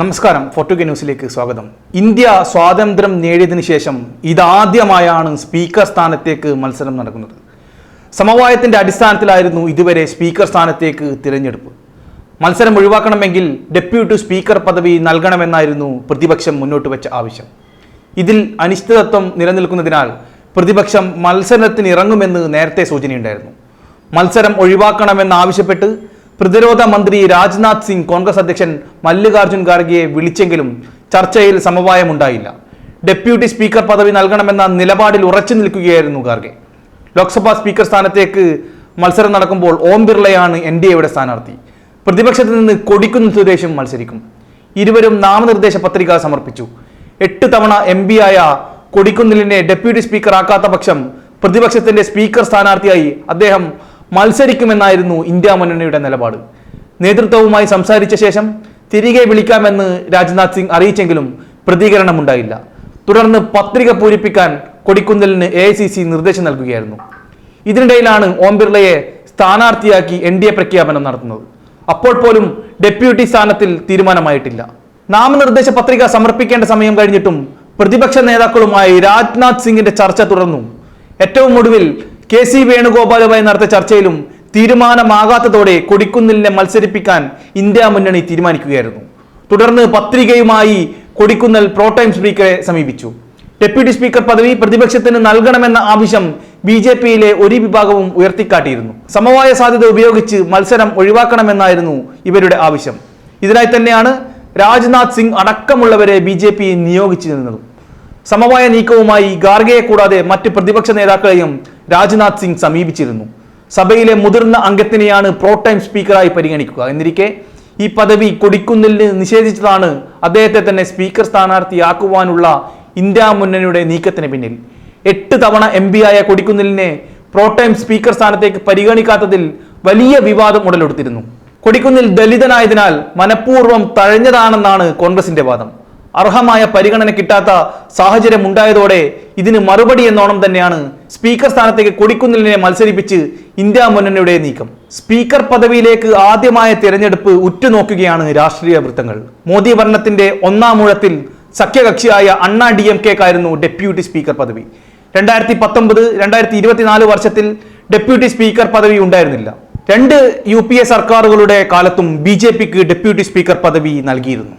നമസ്കാരം ഫോർട്ടുഗ ന്യൂസിലേക്ക് സ്വാഗതം. ഇന്ത്യ സ്വാതന്ത്ര്യം നേടിയതിനു ശേഷം ഇതാദ്യമായാണ് സ്പീക്കർ സ്ഥാനത്തേക്ക് മത്സരം നടക്കുന്നത്. സമവായത്തിന്റെ അടിസ്ഥാനത്തിലായിരുന്നു ഇതുവരെ സ്പീക്കർ സ്ഥാനത്തേക്ക് തിരഞ്ഞെടുപ്പ്. മത്സരം ഒഴിവാക്കണമെങ്കിൽ ഡെപ്യൂട്ടി സ്പീക്കർ പദവി നൽകണമെന്നായിരുന്നു പ്രതിപക്ഷം മുന്നോട്ട് വെച്ച ആവശ്യം. ഇതിൽ അനിശ്ചിതത്വം നിലനിൽക്കുന്നതിനാൽ പ്രതിപക്ഷം മത്സരത്തിനിറങ്ങുമെന്ന് നേരത്തെ സൂചനയുണ്ടായിരുന്നു. മത്സരം ഒഴിവാക്കണമെന്നാവശ്യപ്പെട്ട് പ്രതിരോധ മന്ത്രി രാജ്നാഥ് സിംഗ് കോൺഗ്രസ് അധ്യക്ഷൻ മല്ലികാർജുൻ ഖാർഗെയെ വിളിച്ചെങ്കിലും ചർച്ചയിൽ സമവായമുണ്ടായില്ല. ഡെപ്യൂട്ടി സ്പീക്കർ പദവി നൽകണമെന്ന നിലപാടിൽ ഉറച്ചു നിൽക്കുകയായിരുന്നു ഖാർഗെ. ലോക്സഭാ സ്പീക്കർ സ്ഥാനത്തേക്ക് മത്സരം നടക്കുമ്പോൾ ഓം ബിർളയാണ് എൻ ഡി എയുടെ സ്ഥാനാർത്ഥി. പ്രതിപക്ഷത്ത് നിന്ന് കൊടിക്കുന്ന സുരേഷും മത്സരിക്കും. ഇരുവരും നാമനിർദ്ദേശ പത്രിക സമർപ്പിച്ചു. എട്ട് തവണ എം പി ആയ കൊടിക്കുന്നിലിനെ ഡെപ്യൂട്ടി സ്പീക്കർ ആക്കാത്ത പക്ഷം പ്രതിപക്ഷത്തിന്റെ സ്പീക്കർ സ്ഥാനാർത്ഥിയായി അദ്ദേഹം മത്സരിക്കുമെന്നായിരുന്നു ഇന്ത്യ മുന്നണിയുടെ നിലപാട്. നേതൃത്വവുമായി സംസാരിച്ച ശേഷം തിരികെ വിളിക്കാമെന്ന് രാജ്നാഥ് സിംഗ് അറിയിച്ചെങ്കിലും പ്രതികരണമുണ്ടായില്ല. തുടർന്ന് പത്രിക പൂരിപ്പിക്കാൻ കൊടിക്കുന്നിലിന് എ നിർദ്ദേശം നൽകുകയായിരുന്നു. ഇതിനിടയിലാണ് ഓം ബിർളയെ സ്ഥാനാർത്ഥിയാക്കി എൻ ഡി എ പ്രഖ്യാപനം നടത്തുന്നത്. അപ്പോൾ പോലും ഡെപ്യൂട്ടി സ്ഥാനത്തിൽ തീരുമാനമായിട്ടില്ല. നാമനിർദ്ദേശ പത്രിക സമർപ്പിക്കേണ്ട സമയം കഴിഞ്ഞിട്ടും പ്രതിപക്ഷ നേതാക്കളുമായി രാജ്നാഥ് സിംഗിന്റെ ചർച്ച തുടർന്നു. ഏറ്റവും ഒടുവിൽ കെ സി വേണുഗോപാലുമായി നടത്തിയ ചർച്ചയിലും തീരുമാനമാകാത്തതോടെ കൊടിക്കുന്നിലിനെ മത്സരിപ്പിക്കാൻ ഇന്ത്യ മുന്നണി തീരുമാനിക്കുകയായിരുന്നു. തുടർന്ന് പത്രികയുമായി കൊടിക്കുന്നൽ പ്രോടൈം സ്പീക്കറെ സമീപിച്ചു. ഡെപ്യൂട്ടി സ്പീക്കർ പദവി പ്രതിപക്ഷത്തിന് നൽകണമെന്ന ആവശ്യം ബി ജെ പിയിലെ ഒരു വിഭാഗവും ഉയർത്തിക്കാട്ടിയിരുന്നു. സമവായ സാധ്യത ഉപയോഗിച്ച് മത്സരം ഒഴിവാക്കണമെന്നായിരുന്നു ഇവരുടെ ആവശ്യം. ഇതിനായി തന്നെയാണ് രാജ്നാഥ് സിംഗ് അടക്കമുള്ളവരെ ബി ജെ പി നിയോഗിച്ചിരുന്നതും സമവായ നീക്കവുമായി ഗാർഗയെ കൂടാതെ മറ്റ് പ്രതിപക്ഷ നേതാക്കളെയും രാജ്നാഥ് സിംഗ് സമീപിച്ചിരുന്നു. സഭയിലെ മുതിർന്ന അംഗത്തിനെയാണ് പ്രോടൈം സ്പീക്കറായി പരിഗണിക്കുക. എന്നിരിക്കെ ഈ പദവി കൊടിക്കുന്നിലിന് നിഷേധിച്ചതാണ് അദ്ദേഹത്തെ തന്നെ സ്പീക്കർ സ്ഥാനാർത്ഥിയാക്കുവാനുള്ള ഇന്ത്യ മുന്നണിയുടെ നീക്കത്തിന് പിന്നിൽ. എട്ട് തവണ എം ആയ കൊടിക്കുന്നിലിനെ പ്രോടൈം സ്പീക്കർ സ്ഥാനത്തേക്ക് പരിഗണിക്കാത്തതിൽ വലിയ വിവാദം ഉടലെടുത്തിരുന്നു. കൊടിക്കുന്നിൽ ദലിതനായതിനാൽ മനഃപൂർവം തഴഞ്ഞതാണെന്നാണ് കോൺഗ്രസിന്റെ വാദം. അർഹമായ പരിഗണന കിട്ടാത്ത സാഹചര്യം ഉണ്ടായതോടെ ഇതിന് മറുപടി എന്നോണം തന്നെയാണ് സ്പീക്കർ സ്ഥാനത്തേക്ക് കൊടിക്കുന്നിലിനെ മത്സരിപ്പിച്ച് ഇന്ത്യ മുന്നണിയുടെ നീക്കം. സ്പീക്കർ പദവിയിലേക്ക് ആദ്യമായ തിരഞ്ഞെടുപ്പ് ഉറ്റുനോക്കുകയാണ് രാഷ്ട്രീയ വൃത്തങ്ങൾ. മോദി ഭരണത്തിന്റെ ഒന്നാം മൂഴത്തിൽ സഖ്യകക്ഷിയായ അണ്ണാ ഡി എം കെക്കായിരുന്നു ഡെപ്യൂട്ടി സ്പീക്കർ പദവി. രണ്ടായിരത്തി പത്തൊമ്പത് രണ്ടായിരത്തി ഇരുപത്തിനാല് വർഷത്തിൽ ഡെപ്യൂട്ടി സ്പീക്കർ പദവി ഉണ്ടായിരുന്നില്ല. രണ്ട് യു സർക്കാരുകളുടെ കാലത്തും ബി ഡെപ്യൂട്ടി സ്പീക്കർ പദവി നൽകിയിരുന്നു.